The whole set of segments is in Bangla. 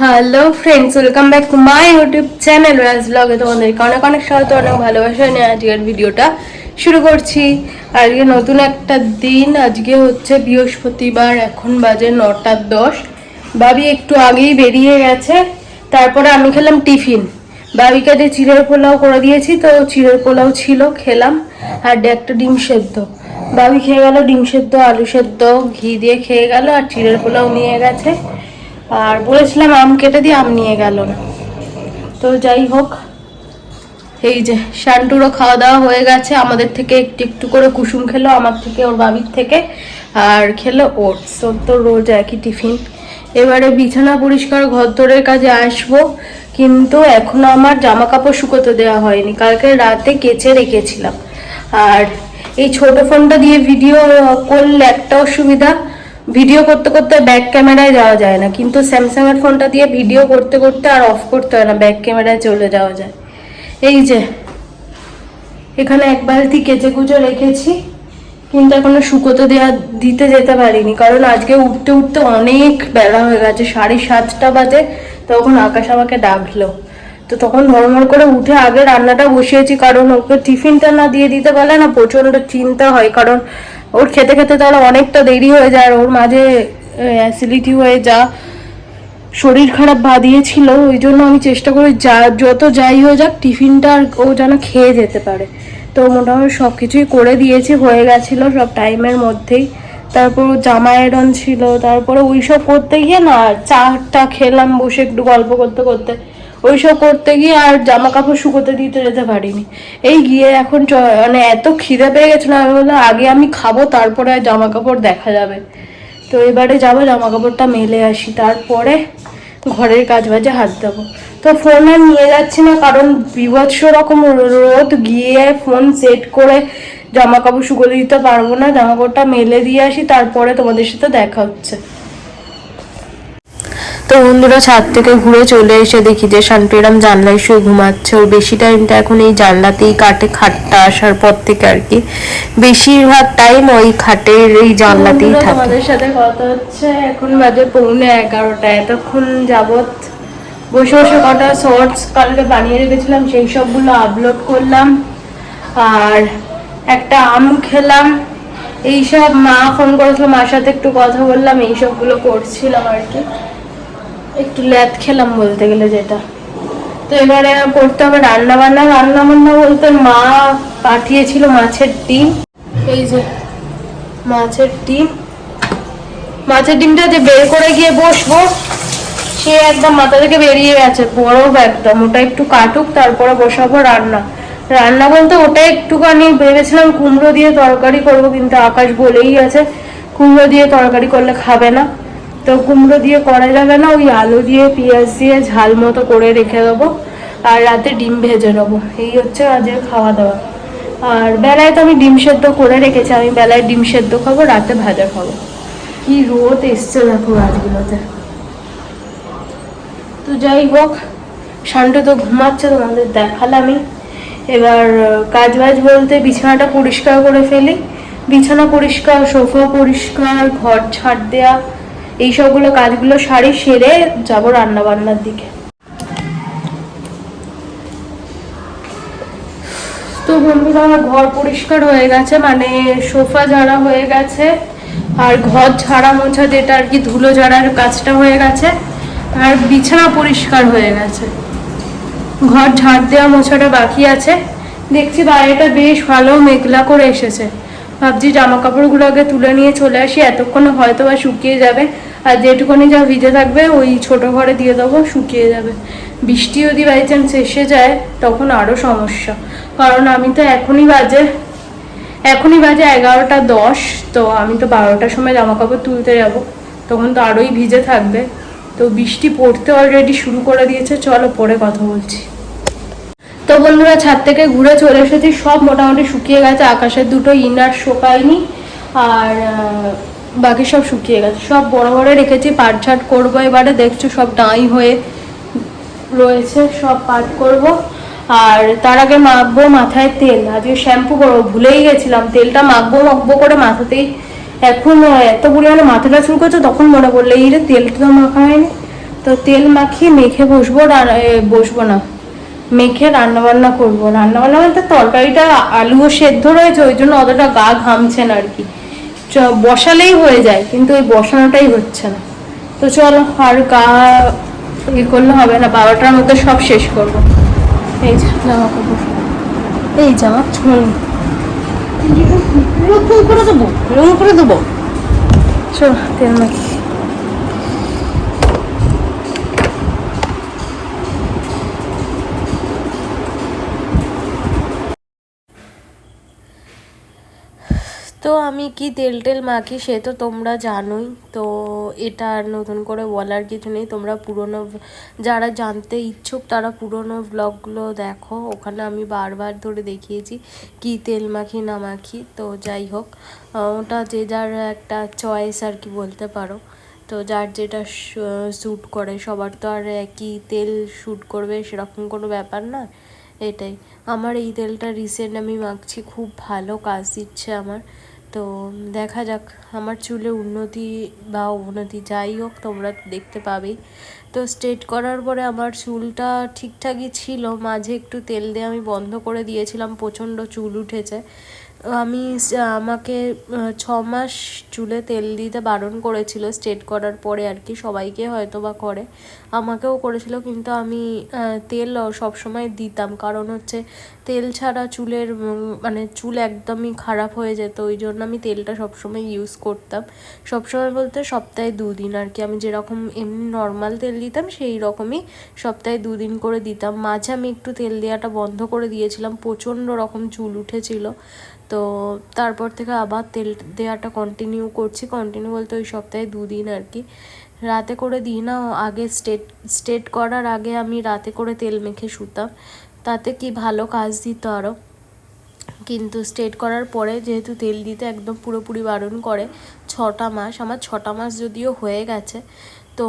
Hello friends welcome back to my YouTube channel Raj ব্লগে তোমাদেরকে অনেক অনেক স্বাগত, অনেক ভালোবাসা নিয়ে আজকের ভিডিওটা শুরু করছি। আজকে নতুন একটা দিন, আজকে হচ্ছে বৃহস্পতিবার, এখন বাজে নটা দশ। বাবি একটু আগেই বেরিয়ে গেছে, তারপরে আমি খেলাম টিফিন। বাবিকে যে চিড়ের পোলাও করে দিয়েছি, তো চিড়ের পোলাও ছিল, খেলাম। আর একটা ডিম সেদ্ধ। বাবি খেয়ে গেল, ডিম সেদ্ধ, আলু সেদ্ধ, ঘি দিয়ে খেয়ে গেল, আর চিড়ের পোলাও নিয়ে গেছে। আর বলেছিলাম আম কেটে দিয়ে আম নিয়ে গেল। না তো যাই হোক, এই যে শান্টুরও খাওয়া দাওয়া হয়ে গেছে, আমাদের থেকে একটু একটু করে কুসুম খেলো, আমার থেকে, ওর বাবির থেকে, আর খেলো ওটস। ওর তো রোজ একই টিফিন। এবারে বিছানা পরিষ্কার, ঘর দরের কাজে আসব, কিন্তু এখনও আমার জামা কাপড় শুকোতে দেওয়া হয়নি। কালকে রাতে কেচে রেখেছিলাম। আর এই ছোট ফোনটা দিয়ে ভিডিও করলে একটা অসুবিধা ভিডিও করতে করতে ব্যাক ক্যামেরায় যাওয়া যায় না। কিন্তু স্যামসাং এর ফোনটা দিয়ে ভিডিও করতে করতে আর অফ করতে হয় না ব্যাক ক্যামেরায় চলে যাওয়া যায়। এই যে, এখানে এক বালতি কেচে কুচে রেখেছি, কিন্তু এখনও শুকোতে দেওয়া দিতে যেতে পারিনি। কারণ আজকে উঠতে উঠতে অনেক বেলা হয়ে গেছে, সাড়ে সাতটা বাজে, তখন আকাশ আমাকে ডাকলো। তো তখন ধর্মর করে উঠে আগে রান্নাটা বসিয়েছি, কারণ ওকে টিফিনটা না দিয়ে দিতে পারলে না প্রচণ্ড চিন্তা হয়। কারণ ওর খেতে খেতে তাহলে অনেকটা দেরি হয়ে যায় আর ওর মাঝে অ্যাসিডিটি হয়ে যা। শরীর খারাপ বাদিয়েছিল ওই জন্য আমি চেষ্টা করি যা, যত যাই হয়ে যাক, টিফিনটা আর ও যেন খেয়ে যেতে পারে। তো মোটামুটি সব কিছুই করে দিয়েছি, হয়ে গেছিল সব টাইমের মধ্যেই। তারপর জামা আয়রন ছিল, তারপরে ওই সব করতে গিয়ে না চাটা খেলাম বসে একটু গল্প করতে করতে। ওইসব করতে গিয়ে আর জামা কাপড় শুকোতে দিতে যেতে পারিনি। এই গিয়ে এখন মানে এত খিদে পেয়ে গেছিল আমি বললাম, আগে আমি খাব, তারপরে জামা কাপড় দেখা যাবে। তো এবারে যাব জামা কাপড়টা মেলে আসি, তারপরে ঘরের কাজ বাজে হাত দেবো। তো ফোন আর নিয়ে যাচ্ছি না, কারণ বিভৎস রকম রোদ, গিয়ে ফোন সেট করে জামা কাপড় শুকোতে দিতে পারব না জামা কাপড়টা মেলে দিয়ে আসি, তারপরে তোমাদের সাথে দেখা হচ্ছে। তো বন্ধুরা ছাদ থেকে ঘুরে চলে এসে দেখি যে শান্তি এরম জানলায় শুয়ে ঘুমাচ্ছে। ওর বেশি টাইমটা এখন এই জানলাতেই কাটে খাটটা আসার পর থেকে আর কি। বেশিরভাগ টাইম ওই খাটের এই জানলাতেই থাকে। তোমাদের সাথে কথা হচ্ছে এখন বাজে পৌনে এগারোটা। এতক্ষণ যাবৎ বসে বসে কটা শর্টস কালকে বানিয়ে রেখেছিলাম সেই সবগুলো আপলোড করলাম। আর একটা আম খেলাম। এইসব মা ফোন করেছিল মার সাথে একটু কথা বললাম এইসবগুলো করছিলাম আর কি। একটু ল্যাদ খেলাম বলতে গেলে যেটা। তো এবারে করতে হবে রান্না বান্না রান্না বান্না বলতে মা পাঠিয়েছিল মাছের ডিম। এই যে মাছের ডিম। মাছের ডিমটা যে বের করে গিয়ে বসবো, সে একদম মাথা থেকে বেরিয়ে গেছে। বরফ একদম, ওটা একটু কাটুক, তারপরে বসাবো রান্না। রান্না বলতে ওটা একটুখানি ভেবেছিলাম কুমড়ো দিয়ে তরকারি করব, কিন্তু আকাশ বলেই আছে কুমড়ো দিয়ে তরকারি করলে খাবে না। তো কুমড়ো দিয়ে করা যাবে না ওই আলু দিয়ে, পেঁয়াজ দিয়ে ঝাল মতো করে রেখে দেবো, আর রাতে ডিম ভেজে নেব। এই হচ্ছে আজকে খাওয়া দাওয়া। আর বেলায় তো আমি ডিম সেদ্ধ করে রেখেছি, আমি বেলায় ডিম সেদ্ধ খাব, রাতে ভাজা খাব। কি রোদ এসছে দেখো গাছগুলোতে। তো যাই হোক শান্ত তো ঘুমাচ্ছে তোমাদের দেখালামই। এবার, কাজ বাজ বলতে বিছানাটা পরিষ্কার করে ফেলি। বিছানা পরিষ্কার, সোফা পরিষ্কার, ঘর ছাড় দেয়া এই সবগুলো কাজগুলো সারি সেরে যাব রান্না বান্নার দিকে। তো বন্ধুরা আমার ঘর পরিষ্কার হয়ে গেছে মানে সোফা ঝাড়া হয়ে গেছে, আর ঘর ঝাড়া মোছা যেটা আর কি ধুলো ঝাড়ার কাজটা হয়ে গেছে, আর বিছানা পরিষ্কার হয়ে গেছে। ঘর ঝাড় দেওয়া মোছাটা বাকি আছে, দেখছি বাইরেটা বেশ ভালো মেঘলা করে এসেছে। ভাবছি জামা কাপড়গুলো আগে তুলে নিয়ে চলে আসি, এতক্ষণ হয়তো বা শুকিয়ে যাবে। আর যেটুকুনি যা ভিজে থাকবে, ওই ছোট ঘরে দিয়ে দেবো, শুকিয়ে যাবে। বৃষ্টি যদি বাই চান্স এসে যায়, তখন আরও সমস্যা। কারণ আমি তো এখনই বাজে এখনই বাজে এগারোটা দশ, তো আমি তো বারোটার সময় জামা কাপড় তুলতে যাব। তখন তো আরোই ভিজে থাকবে। তো বৃষ্টি পড়তে অলরেডি শুরু করে দিয়েছে, চলো পরে কথা বলছি। তো বন্ধুরা ছাদ থেকে ঘুরে চলে এসেছি। সব মোটামুটি শুকিয়ে গেছে। আকাশের দুটো ইনার শোকায়নি আর বাকি সব শুকিয়ে গেছে। সব বড় বড় রেখেছি। পাট ছাট করব এবারে। দেখছ সব ডাঁই হয়ে রয়েছে। সব পাট করব। আর তার আগে মাখবো মাথায় তেল। আজকে শ্যাম্পু করব। ভুলেই গেছিলাম। তেলটা মাখবো মাখবো করে মাথাতেই এখন এত পরিমাণে মাথাটা চুল করছে তখন মনে পড়ল এই রে তেলটা তো মাখা হয়নি। তো তেল মাখিয়ে মেখে বসবো রা- এ, বসবো না। মেখে রান্না বান্না করব। রান্না বান্না বলতে তরকারিটা আলুও সেদ্ধ রয়েছে, ওই জন্য অতটা গা ঘামছে না আর কি। বসালেই হয়ে যায়, কিন্তু ওই বসানোটাই হচ্ছে না। তো চলো, আর গা ইয়ে করলে হবে না বারোটার মধ্যে সব শেষ করব। এই জামা কাপড়। এই জামা এরকম করে দেবো এরকম করে দেবো। চলো, তেল মাখি। তো আমি কি তেল টেল মাখি সে তো তোমরা জানোই। তো এটা আর নতুন করে বলার কিছু নেই। তোমরা পুরনো যারা জানতে ইচ্ছুক তারা পুরনো ব্লগগুলো দেখো। ওখানে আমি বারবার ধরে দেখিয়েছি কি তেল মাখি, না মাখি। তো যাই হোক ওটা যে যার একটা চয়েস আর কি বলতে পারো। তো যার যেটা শ্যুট করে, সবার তো আর একই তেল শ্যুট করবে, সেরকম কোনো ব্যাপার না এটাই। আমার এই তেলটা রিসেন্ট আমি মাখছি, খুব ভালো কাজ দিচ্ছে আমার। তো দেখা যাক, আমার চুলে উন্নতি বা অবনতি যাই হোক, তোমরা দেখতে পাবেই। তো স্ট্রেট করার পরে আমার চুলটা ঠিকঠাকই ছিল, মাঝে একটু তেল দিয়ে আমি বন্ধ করে দিয়েছিলাম, প্রচণ্ড চুল উঠেছে। আমি আমাকে ছ মাস চুলে তেল দিতে বারণ করেছিল স্ট্রেট করার পরে আর কি, সবাইকে হয়তো বা করে। আমাকেও করেছিল, কিন্তু আমি তেল সবসময় দিতাম। কারণ হচ্ছে তেল ছাড়া চুলের মানে চুল একদমই খারাপ হয়ে যেত, ওই জন্য আমি তেলটা সবসময় ইউজ করতাম। সবসময় বলতে সপ্তাহে দুদিন আর কি, আমি যেরকম এমনি নর্মাল তেল দিতাম, সেই রকমই সপ্তাহে দুদিন করে দিতাম। মাঝে আমি একটু তেল দেওয়াটা বন্ধ করে দিয়েছিলাম, প্রচণ্ড রকম চুল উঠেছিল। তো তারপর থেকে আবার তেল দেওয়াটা কন্টিনিউ করছি। কন্টিনিউ বলতে ওই সপ্তাহে দুদিন আর কি। রাতে করে দিই না, আগে স্টেট স্টেট করার আগে আমি রাতে করে তেল মেখে শুতাম। তাতে কি ভালো কাজ দিত আরও কিন্তু স্টেট করার পরে যেহেতু তেল দিতে একদম পুরোপুরি বারণ করে, ছটা মাস, আমার ছটা মাস যদিও হয়ে গেছে তো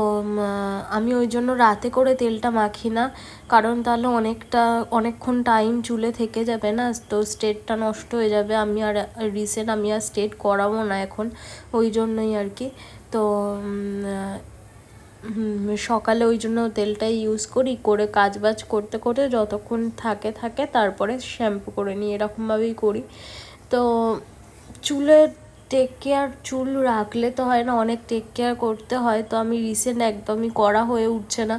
আমি ওই জন্য রাতে করে তেলটা মাখি না। কারণ তাহলে অনেকটা, অনেকক্ষণ টাইম চুলে থেকে যাবে না, তো স্টেটটা নষ্ট হয়ে যাবে। আমি আর রিসেন্ট আমি আর স্টেট করাবো না এখন, ওই জন্যই আর কি। তো সকালে ওই জন্য তেলটাই ইউজ করি, করে কাজ বাজ করতে করতে যতক্ষণ থাকে থাকে, তারপরে শ্যাম্পু করে নিই, এরকমভাবেই করি। তো চুলের টেক কেয়ার চুল রাখলে তো হয় না, অনেক টেক কেয়ার করতে হয়, তো আমি রিসেন্ট একদমই করা হয়ে উঠছে না।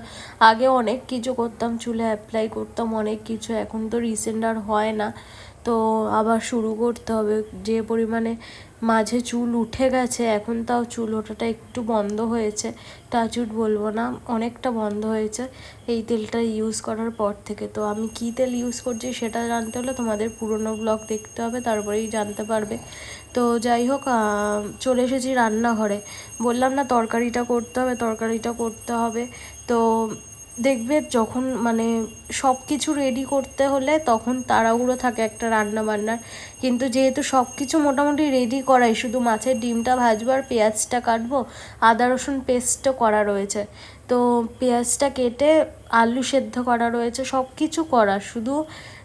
আগে অনেক কিছু করতাম, চুলে অ্যাপ্লাই করতাম অনেক কিছু, এখন তো রিসেন্ট আর হয় না। তো আবার শুরু করতে হবে, যে পরিমাণে মাঝে চুল উঠে গেছে, এখন তাও চুল ওঠাটা একটু বন্ধ হয়েছে। টাচুট বলব না, অনেকটা বন্ধ হয়েছে, এই তেলটা ইউজ করার পর থেকে। তো আমি কী তেল ইউজ করছি সেটা জানতে হলে তোমাদের পুরনো ব্লগ দেখতে হবে, তারপরেই জানতে পারবে। তো যাই হোক চলে এসেছি রান্নাঘরে। বললাম, না, তরকারিটা করতে হবে, তরকারিটা করতে হবে। তো দেখবে যখন মানে সব কিছু রেডি করতে হলে তখন তাড়াহুড়ো থাকে একটা রান্না বান্নার কিন্তু যেহেতু সব কিছু মোটামুটি রেডি করাই, শুধু মাছের ডিমটা ভাজবো আর পেঁয়াজটা কাটবো, আদা, রসুন পেস্টও করা রয়েছে। তো পেঁয়াজটা কেটে আলু সেদ্ধ করা রয়েছে সব কিছু করা। শুধু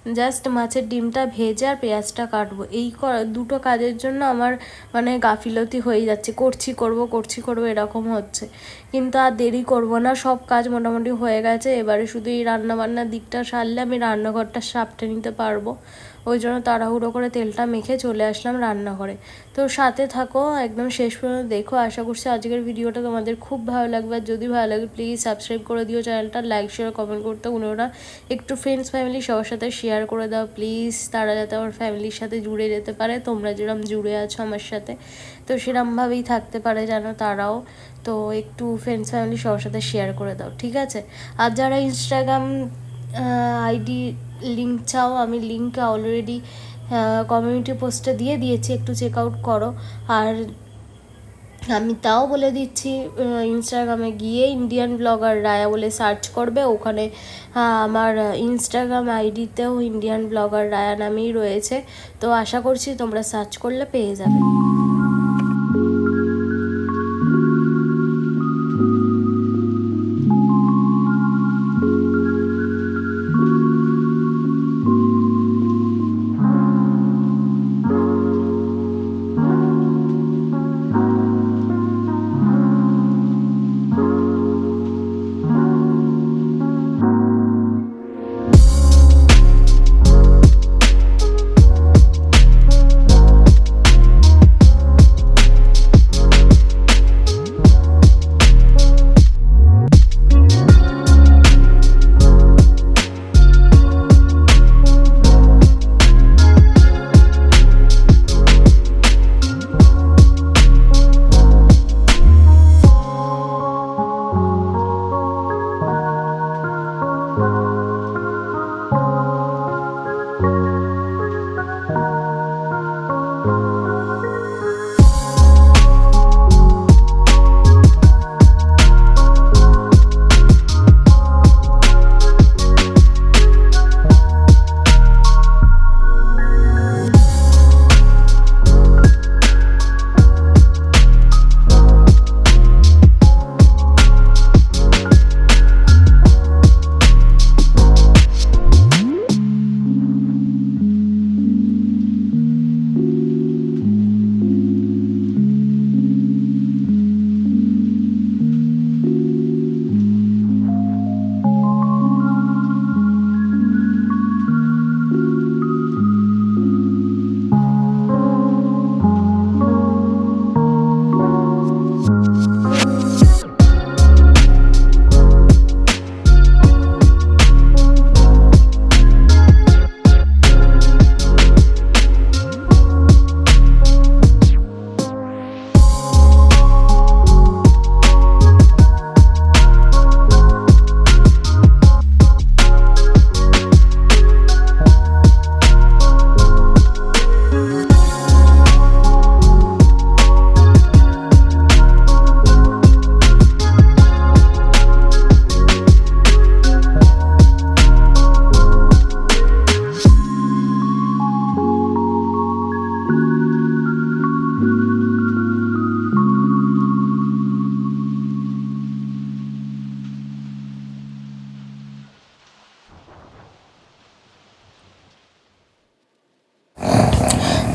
জাস্ট মাছের ডিমটা ভেজে আর পেঁয়াজটা কাটবো। এই দুটো কাজের জন্য আমার মানে গাফিলতি হয়ে যাচ্ছে। করছি করব করছি করব, এরকম হচ্ছে। কিন্তু আর দেরি করব না, সব কাজ মোটামুটি হয়ে গেছে। এবারে শুধু এই রান্নাবান্নার দিকটা সারলে আমি রান্নাঘরটা সাপটে নিতে পারব। ওই জন্য তাড়াহুড়ো করে তেলটা মেখে চলে আসলাম রান্নাঘরে। তো সাথে থাকো, একদম শেষ পর্যন্ত দেখো। আশা করছি আজকের ভিডিওটা তোমাদের খুব ভালো লাগবে। আর যদি ভালো লাগে প্লিজ সাবস্ক্রাইব করে দিও চ্যানেলটা লাইক শেয়ার কমেন্ট করতে না। একটু ফ্রেন্ডস ফ্যামিলি সবার সাথে শেয়ার করে দাও। প্লিজ তারা যাতে আমার ফ্যামিলির সাথে জুড়ে যেতে পারে। তোমরা যেরকম জুড়ে আছো আমার সাথে। তো সেরমভাবেই থাকতে পারে যেন তারাও। তো একটু ফ্রেন্ডস ফ্যামিলি সবার সাথে শেয়ার করে দাও। ঠিক আছে? আর যারা ইনস্টাগ্রাম আইডি লিঙ্ক চাও, আমি লিঙ্ক অলরেডি কমিউনিটি পোস্টে দিয়ে দিয়েছি, একটু চেক আউট করো। আর আমি তাও বলে দিচ্ছি ইনস্টাগ্রামে গিয়ে ইন্ডিয়ান ব্লগার রায়া বলে সার্চ করবে, ওখানে আমার ইনস্টাগ্রাম আইডিতেও ইন্ডিয়ান ব্লগার রায়া নামেই রয়েছে। তো আশা করছি তোমরা সার্চ করলে পেয়ে যাবে।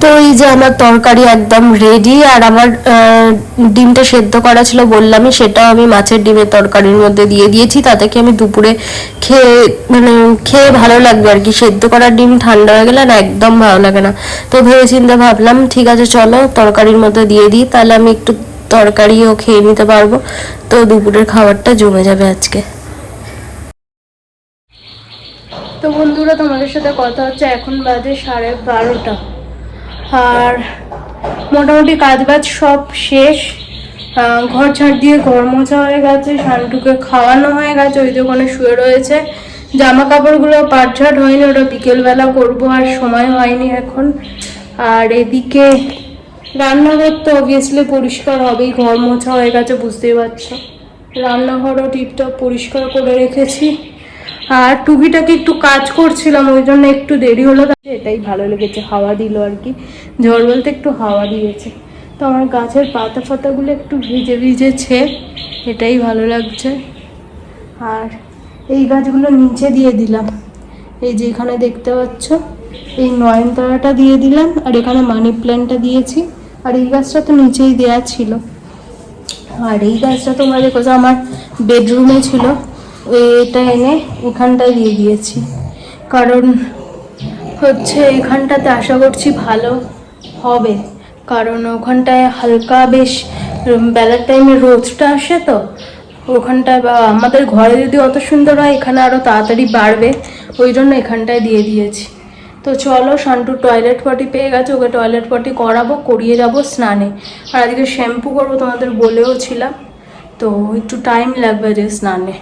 তো এই যে আমার তরকারি একদম রেডি আর আমার ডিমটা সেদ্ধ করা ছিল বললামই, সেটাও আমি মাছের ডিমের তরকারির মধ্যে দিয়ে দিয়েছি। তাতে কি আমি দুপুরে খেয়ে মানে খেয়ে ভালো লাগবে আর কি। সেদ্ধ করা ডিম ঠান্ডা হয়ে গেলে না একদম ভালো লাগে না। তো ভেবে চিন্তে ভাবলাম, ঠিক আছে, চলো তরকারির মধ্যে দিয়ে দিই, তাহলে আমি একটু তরকারিও খেয়ে নিতে পারব। তো দুপুরের খাবারটা জমে যাবে আজকে। তো বন্ধুরা, তোমাদের সাথে কথা হচ্ছে এখন বাজে সাড়ে বারোটা। আর মোটামুটি কাজ বাজ সব শেষ। ঘর ঝাড় দিয়ে ঘর মোছা হয়ে গেছে, শান্টুকে খাওয়ানো হয়ে গেছে, ওই দোকানে শুয়ে রয়েছে। জামা কাপড়গুলো পাটঝাট হয়নি, ওটা বিকেলবেলা করব, আর সময় হয়নি এখন। আর এদিকে রান্নাঘর তো অবভিয়াসলি পরিষ্কার হবেই, ঘর মোছা হয়ে গেছে, বুঝতেই পারছ। রান্নাঘরও টিপটপ পরিষ্কার করে রেখেছি। আর টুকিটাকে একটু কাজ করছিলাম, ওই জন্য একটু দেরি হলো এটাই ভালো লেগেছে, হাওয়া দিল আর কি। ঝড় বলতে একটু হাওয়া দিয়েছে। তো আমার গাছের পাতা ফাতাগুলো একটু ভিজে ভিজেছে, এটাই ভালো লাগছে। আর এই গাছগুলো নিচে দিয়ে দিলাম। এই যে এখানে দেখতে পাচ্ছ, এই নয়নতারাটা দিয়ে দিলাম, আর এখানে মানি প্ল্যান্টটা দিয়েছি। আর এই গাছটা তো নিচেই দেয়া ছিল। আর এই গাছটা তোমরা দেখো যে আমার বেডরুমে ছিল। এটা এনে এখানটায় দিয়ে দিয়েছি। কারণ হচ্ছে এখানটাতে আশা করছি ভালো হবে। কারণ ওখানটায় হালকা বেশ বেলার টাইমে রোদটা আসে তো, ওখানটায় বা আমাদের ঘরে যদি অত সুন্দর হয়, এখানে আরও তাড়াতাড়ি বাড়বে। ওই জন্য এখানটায় দিয়ে দিয়েছি। তো চলো, শান্টু টয়লেট পটি পেয়ে গেছে, ওকে টয়লেট পটি করাবো, করিয়ে যাব স্নানে। আর আজকে শ্যাম্পু করব তোমাদের বলেও ছিলাম। তো একটু টাইম লাগবে যে স্নানে।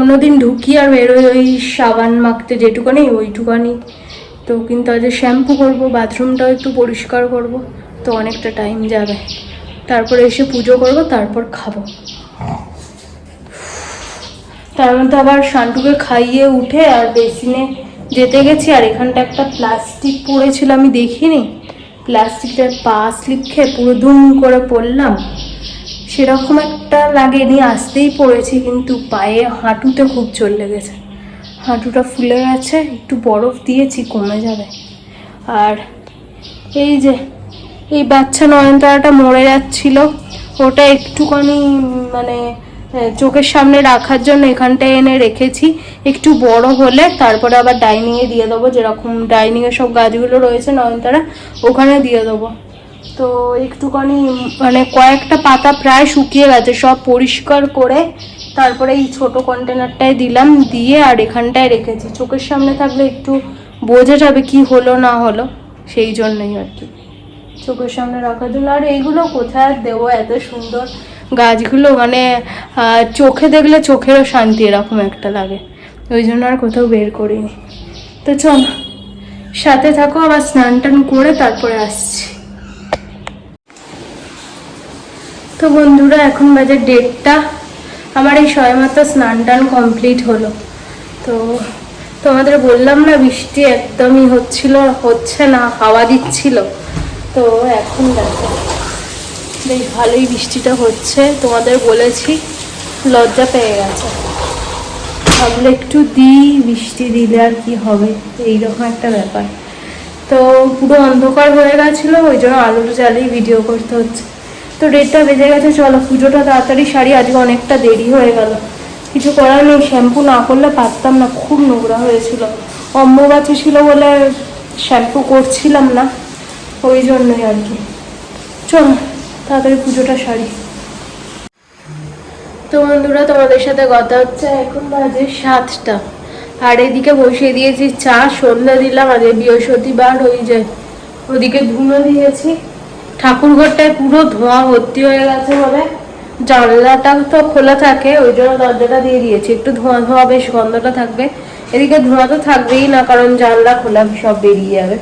অন্যদিন ঢুকি আর বেরোই ওই সাবান মাখতে যেটুকানি, ওইটুকানি। তো কিন্তু আজ শ্যাম্পু করব, বাথরুমটাও একটু পরিষ্কার করব, তো অনেকটা টাইম যাবে। তারপরে এসে পুজো করব, তারপর খাব। তার মধ্যে আবার শান্টুকে খাইয়ে উঠে আর বেসিনে যেতে গেছি, আর এখানটা একটা প্লাস্টিক পড়েছিল, আমি দেখিনি। প্লাস্টিকটার পা স্লিপ খেয়ে পুরো দুম করে পড়লাম। সেরকম একটা লাগেনি আসতেই পড়েছি, কিন্তু পায়ে হাঁটুতে খুব জোর লেগেছে। হাঁটুটা ফুলে গেছে, একটু বরফ দিয়েছি, কমে যাবে। আর এই যে, এই বাচ্চা নয়নতারাটা মরে যাচ্ছিল, ওটা একটুখানি মানে চোখের সামনে রাখার জন্য এখানটায় এনে রেখেছি। একটু বড় হলে তারপরে আবার ডাইনিংয়ে দিয়ে দেবো, যেরকম ডাইনিংয়ে সব গাছগুলো রয়েছে নয়নতারা, ওখানে দিয়ে দেবো। তো একটুখানি মানে কয়েকটা পাতা প্রায় শুকিয়ে গেছে, সব পরিষ্কার করে তারপরে এই ছোট কন্টেনারটায় দিলাম, দিয়ে আর এখানটায় রেখেছি। চোখের সামনে থাকলে একটু বোঝা যাবে কি হলো না হলো, সেই জন্যই আর কি। চোখের সামনে রাখার জন্য আর এইগুলো কোথায় আর দেবো? এত সুন্দর গাছগুলো মানে চোখে দেখলে চোখেরও শান্তি এরকম একটা লাগে। ওই জন্য আর কোথাও বের করিনি। তো চল, সাথে থাকো, আবার স্নান টান করে তারপরে আসছি। তো বন্ধুরা, এখন বাজে ডেটটা আমার এই সবেমাত্র স্নান টান কমপ্লিট হলো। তো তোমাদের বললাম না, বৃষ্টি একদমই হচ্ছিল, হচ্ছে না, হাওয়া দিচ্ছিল। তো এখন দেখো, বেশ ভালোই বৃষ্টিটা হচ্ছে। তোমাদের বলেছি, লজ্জা পেয়ে গেছে। ভাবলে একটু দিই, বৃষ্টি দিলে আর কি হবে? এইরকম একটা ব্যাপার। তো পুরো অন্ধকার হয়ে গেছিল, ওই জন্য আলোটা জ্বালিয়ে ভিডিও করতে হচ্ছে। তো ডেটটা বেজে গেছে, চলো। পুজোটা তাড়াতাড়ি সারি, আজকে অনেকটা দেরি হয়ে গেল। কিছু করার নেই শ্যাম্পু না করলে পারতাম না, খুব নোংরা হয়েছিল। অম্বুবাচি ছিল বলে শ্যাম্পু করছিলাম না, ওই জন্যই আর কি। চলো, তাড়াতাড়ি পুজোটা সারি। তো বন্ধুরা, তোমাদের সাথে কথা হচ্ছে এখন বাজে সাতটা। আর এদিকে বসিয়ে দিয়েছি চা, সন্ধ্যা দিলাম আজ বৃহস্পতিবার, ওই যে ওদিকে ধুনো দিয়েছি। ঠাকুর ঘরটায় পুরো ধোঁয়া ভর্তি হয়ে গেছে বলে। জানলাটা তো খোলা থাকে, ওই জন্য দরজাটা দিয়ে দিয়েছি। একটু ধোঁয়া ধোঁয়া, বেশ গন্ধটা থাকবে। এদিকে ধোঁয়া তো থাকবেই না, কারণ জানলা খোলা, সব বেরিয়ে যাবে।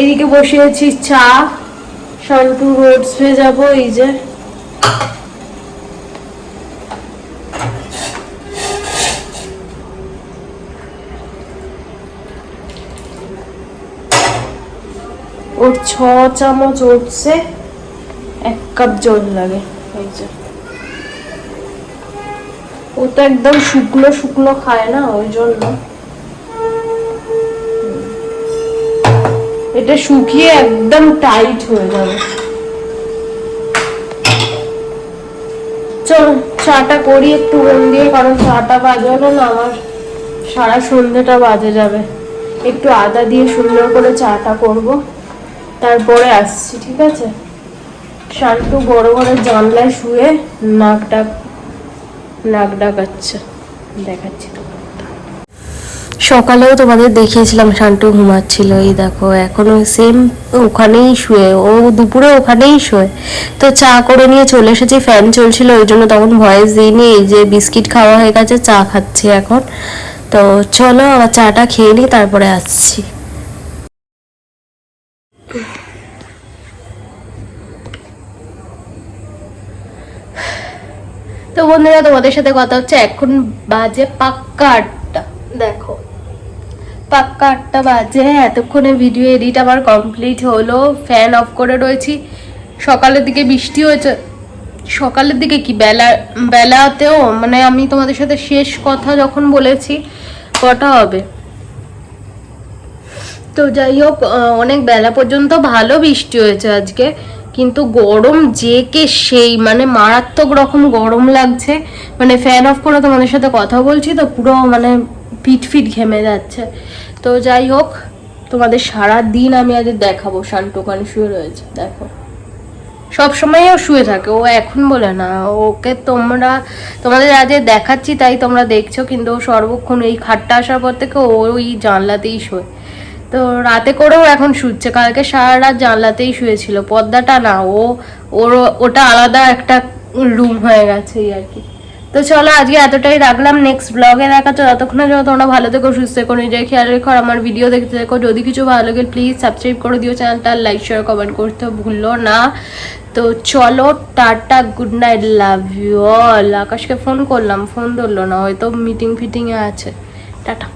এদিকে বসিয়েছি চা। শান্টু রোডসে যাব, এই যে। ওর ছ চামচ উঠছে এক কাপ জল লাগে ও তো একদম শুকনো শুকনো খায় না, ওই জন্য। এটা শুকিয়ে একদম টাইট হয়ে যাবে। চল, চাটা করি একটু মন দিয়ে, কারণ চাটা বাজানো না, আমার সারা সন্ধ্যেটা বাজে যাবে। একটু আদা দিয়ে সুন্দর করে চাটা করব। তারপরে আসছি, ঠিক আছে? শান্টু বড় বড় জানলায় শুয়ে নাক ডাক, নাক ডাকাচ্ছে। দেখাচ্ছি সকালেও তোমাদের দেখিয়েছিলাম শান্টু ঘুমাচ্ছিল। এই দেখো, এখনও সেম ওখানেই শুয়ে, ও দুপুরে ওখানেই শোয়। তো চা করে নিয়ে চলে এসেছি ফ্যান চলছিল, ওই জন্য তখন ভয়েস দিইনি। এই যে বিস্কিট খাওয়া হয়ে গেছে, চা খাচ্ছি এখন। তো চলো, আবার চাটা খেয়ে নিই, তারপরে আসছি। তো বন্ধুরা, তোমাদের সাথে কথা হচ্ছে এখন বাজে পাক্কা আটটা। দেখো, পাক্কা আটটা বাজে, এতক্ষণে ভিডিও এডিট আমার কমপ্লিট হলো ফ্যান অফ করে রয়েছি। সকালের দিকে বৃষ্টি হয়েছে। সকালের দিকে কি, বেলা, বেলাতেও মানে আমি তোমাদের সাথে শেষ কথা যখন বলেছি, কটা হবে? তো যাই হোক অনেক বেলা পর্যন্ত ভালো বৃষ্টি হয়েছে আজকে। কিন্তু গরম যে কে সেই মানে মারাত্মক রকম গরম লাগছে। মানে ফ্যান অফ করে তোমাদের সাথে কথা বলছি তো পুরো মানে ফিট ফিট ঘেমে যাচ্ছে। তো যাই হোক, তোমাদের সারা দিন আমি আজ দেখাবো শান্টুকান শুয়ে রয়েছে, দেখো। সব সময় ও শুয়ে থাকে, ও এখন বলে না, ওকে তোমরা, তোমাদের আজ দেখাচ্ছি, তাই তোমরা দেখছ, কিন্তু সর্বক্ষণ এই খাটটা আসার পর থেকে ওই জানলাতেই শোয়। তো রাতে করেও এখন শুচ্ছে। কালকে সারা রাত জানলাতেই শুয়েছিল। পর্দাটা না, ও, ওর, ওটা আলাদা একটা রুম হয়ে গেছে আর কি। তো চলো আজকে এতটাই রাখলাম। নেক্সট ব্লগে দেখাচ্ছ ততক্ষণে যেন তোমরা ভালো থেকো, সুস্থ থেকো, নিজের খেয়াল রেখো। আমার ভিডিও দেখতে দেখো যদি কিছু ভালো লাগে প্লিজ সাবস্ক্রাইব করে দিও চ্যানেলটা লাইক শেয়ার কমেন্ট করতে ভুললো না। তো চলো, tata good night love you all আকাশকে ফোন করলাম ফোন ধরলো না। হয়তো মিটিং ফিটিংয়ে আছে। টাটা।